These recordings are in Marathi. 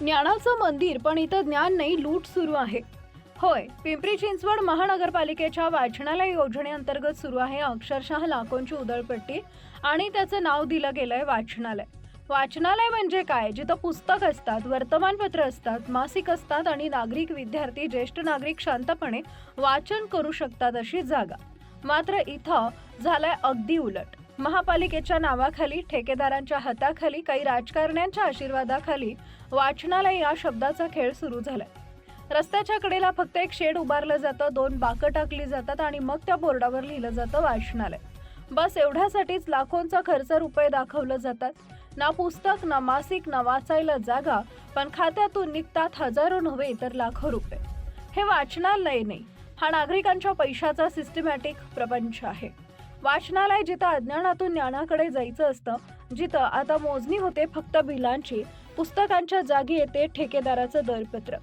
ज्ञानाचं मंदिर पण इथं ज्ञान नाही लूट सुरू आहे. होय पिंपरी चिंचवड महानगरपालिकेच्या वाचनालय योजनेअंतर्गत सुरू आहे अक्षरशः लाखोंची उधळपट्टी आणि त्याचं नाव दिलं गेलंय वाचनालय. वाचनालय म्हणजे काय? जिथं पुस्तक असतात वर्तमानपत्र असतात मासिक असतात आणि नागरिक विद्यार्थी ज्येष्ठ नागरिक शांतपणे वाचन करू शकतात अशी जागा. मात्र इथं झालंय अगदी उलट. महापालिकेच्या नावाखाली ठेकेदारांच्या हाताखाली काही राजकारण्यांच्या आशीर्वादाखाली वाचनालय या शब्दाचा खेळ सुरू झालाय. रस्त्याच्या कडेला फक्त एक शेड उभारलं जातं दोन बाकं टाकली जातात आणि मग त्या बोर्डावर लिहिलं जातं वाचनालय. बस एवढ्यासाठीच लाखोंचा खर्च रुपये दाखवलं जातात. ना पुस्तक ना मासिक ना वाचायला जागा पण खात्यातून निघतात हजारो नव्हे तर लाखो रुपये. हे वाचनालय नाही हा नागरिकांच्या पैशाचा सिस्टमॅटिक प्रपंच आहे. वाचनालय जिथं अज्ञानातून ज्ञानाकडे जायचं असतं जिथं आता मोजणी होते फक्त बिलांची पुस्तकांच्या जागी येते ठेकेदाराचं दरपत्रक.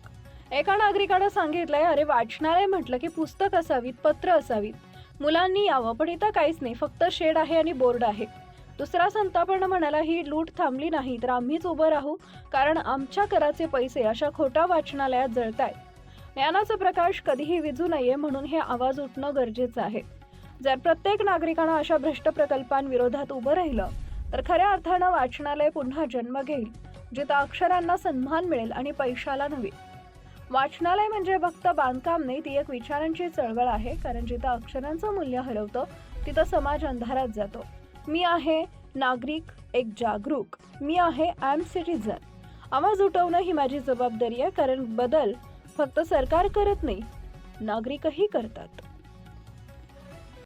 एका नागरिकानं सांगितलंय अरे वाचनालय म्हटलं की पुस्तक असावीत पत्र असावीत. मुलांनी यावं पण इथं काहीच नाही फक्त शेड आहे आणि बोर्ड आहे. दुसरा संतापण म्हणाला ही लूट थांबली नाही तर आम्हीच उभं राहू कारण आमच्या कराचे पैसे अशा खोट्या वाचनालयात जळतायत. ज्ञानाचा प्रकाश कधीही विझू नये म्हणून हे आवाज उठणं गरजेचं आहे. जर प्रत्येक नागरिकानं अशा भ्रष्ट प्रकल्पांविरोधात उभं राहिलं तर खऱ्या अर्थानं वाचनालय पुन्हा जन्म घेईल जिथं अक्षरांना सन्मान मिळेल आणि पैशाला नव्हे. वाचनालय म्हणजे फक्त बांधकाम नाही ती एक विचारांची चळवळ आहे कारण जिथं अक्षरांचं मूल्य हरवतं तिथं समाज अंधारात जातो. मी आहे नागरिक एक जागरूक. मी आहे आय एम सिटीजन आवाज उठवणं ही माझी जबाबदारी आहे कारण बदल फक्त सरकार करत नाही नागरिकही करतात.